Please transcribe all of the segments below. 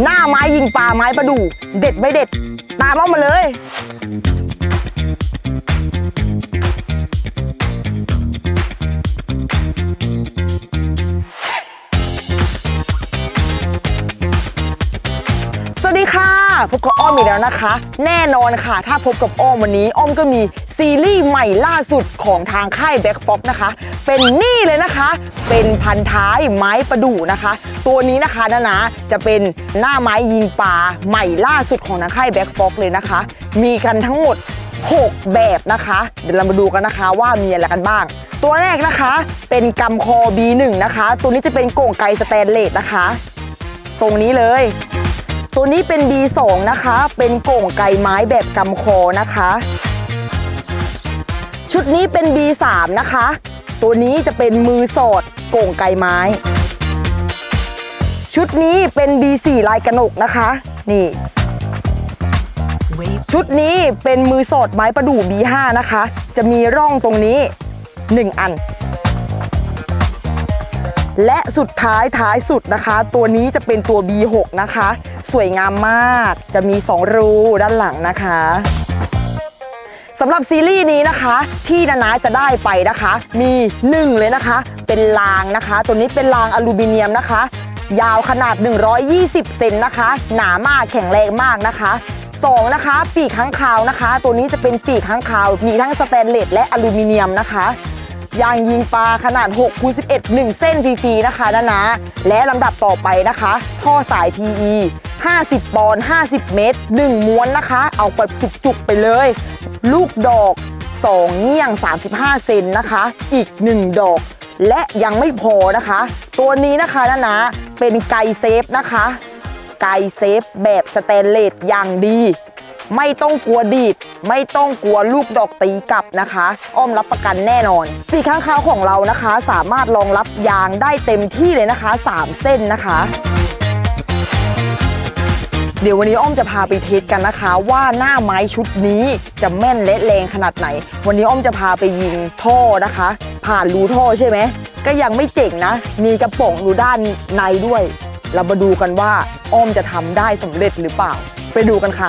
หน้าไม้ยิงปลาไม้ประดู่เด็ดไม่เด็ด ตามอ้อมมาเลยสวัสดีค่ะ พบกับอ้อมอีกแล้วนะคะ แน่นอนค่ะ ถ้าพบกับอ้อมวันนี้ อ้อมก็มี ซีรีส์ใหม่ล่าสุดของทางค่ายแบ็คฟ็อกนะคะ เป็นนี่เลยนะคะ เป็นพันท้ายไม้ประดู่นะคะ ตัวนี้นะคะนะนะจะเป็นหน้าไม้ยิงปลาใหม่ล่าสุดของทางค่ายแบ็คฟ็อกเลยนะคะ มีกันทั้งหมด 6 แบบนะคะ เดี๋ยวเรามาดูกันนะคะว่ามีอะไรกันบ้าง ตัวแรกนะคะเป็นกำคอ B1 นะคะ ตัวนี้จะเป็นโก่งไกสแตนเลสนะคะทรงนี้เลย ตัวนี้เป็น B2 นะคะ เป็นโก่งไกไม้แบบกำคอนะคะ ชุดนี้เป็น B3 นะคะ ตัวนี้จะเป็นมือสอดโก่งไกไม้ ชุดนี้เป็น B4 ลายกระหนกนะคะ นี่ ชุดนี้เป็นมือสอดไม้ประดู่ B5 นะคะ จะมีร่องตรงนี้ 1 อัน และสุดท้ายท้ายสุดนะคะ ตัวนี้จะเป็นตัว B6 นะคะ สวยงามมาก จะมี 2 รูด้านหลังนะคะ สำหรับซีรีส์นี้นะคะ ที่นานาจะได้ไปนะคะ มี1เลยนะคะ เป็นรางนะคะ ตัวนี้เป็นรางอลูมิเนียมนะคะ ยาวขนาด 120 เซนนะคะ หนามากแข็งแรงมากนะคะสองนะคะ ปีกค้างคาวนะคะ ตัวนี้จะเป็นปีกค้างคาว มีทั้งสแตนเลสและอลูมิเนียมนะคะยางยิงปลาขนาด6คูณ11 1 เส้นฟรีๆนะคะนะนะและลำดับต่อไปนะคะ ท่อสาย PE 50 ปอนด์50 เมตร 1 ม้วนนะคะ เอาไปจุกๆไปเลย ลูกดอก 2เงี้ยง 35 เซนนะคะ อีก 1 ดอก และยังไม่พอนะคะ ตัวนี้นะคะนะนะเป็นไกเซฟนะคะ ไกเซฟแบบสแตนเลสอย่างดี ไม่ต้องกลัวดีด ไม่ต้องกลัวลูกดอกตีกลับนะคะ อ้อมรับประกันแน่นอน ปีกข้างคาวของเรานะคะ สามารถรองรับยางได้เต็มที่เลยนะคะ 3 เส้นนะคะ เดี๋ยววันนี้อ้อมจะพาไปเทสกันนะคะ ว่าหน้าไม้ชุดนี้จะแม่นและแรงขนาดไหน วันนี้อ้อมจะพาไปยิงท่อนะคะ ผ่านรูท่อใช่ไหมก็ยังไม่เจ๋งนะ มีกระป๋องอยู่ด้านในด้วย เรามาดูกันว่าอ้อมจะทำได้สำเร็จหรือเปล่า ไปดูกันค่ะ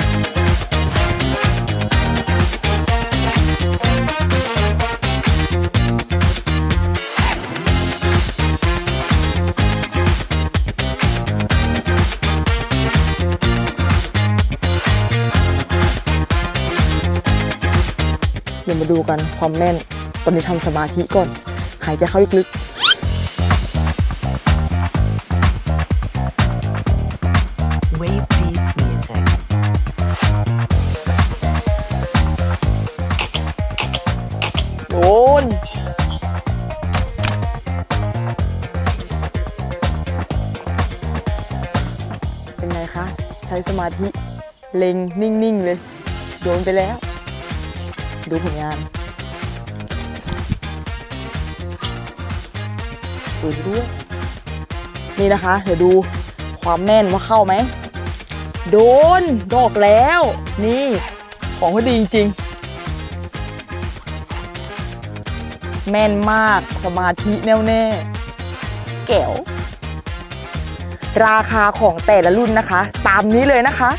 เดี๋ยวมาดูกันความแม่น ตอนนี้ทำสมาธิก่อน หายใจเข้าลึก Wave Beats Music. ๆโดนเป็นไงคะ ใช้สมาธิ เล็งนิ่ง ๆ เลย โดนไปแล้ว ดูผลงานดูด้วยนี่นะคะ เดี๋ยวดูความแม่นว่าเข้าไหม โดน ดอกแล้ว นี่ ของเขาดีจริงๆ แม่นมากสมาธิแน่วแน่แก้วราคาของแต่ละรุ่นนะคะ ตามนี้เลยนะคะ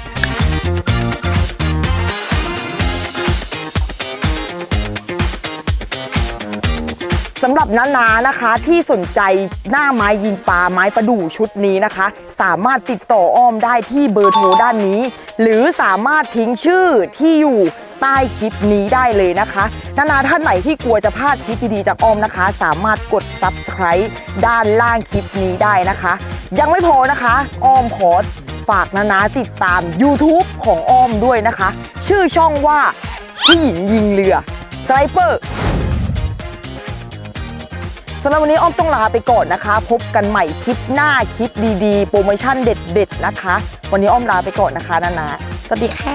สำหรับน้านานะคะที่สนใจหน้าไม้ยิงปลาไม้ประดู่ชุดนี้นะคะ สามารถติดต่ออ้อมได้ที่เบอร์โทรด้านนี้ หรือสามารถทิ้งชื่อที่อยู่ใต้คลิปนี้ได้เลยนะคะนานาท่านไหนที่กลัวจะพลาดคลิปดีๆจากอ้อมนะคะ สามารถกด subscribe ด้านล่างคลิปนี้ได้นะคะ ยังไม่พอนะคะ อ้อมขอฝากนานาติดตาม YouTube ของอ้อมด้วยนะคะ ชื่อช่องว่าผู้หญิงยิงเรือสไนเปอร์ สำหรับวันนี้อ้อมต้องลาไปก่อนนะคะ พบกันใหม่คลิปหน้าคลิปดีๆ โปรโมชั่นเด็ดๆนะคะ วันนี้อ้อมลาไปก่อนนะคะนานาสวัสดีค่ะ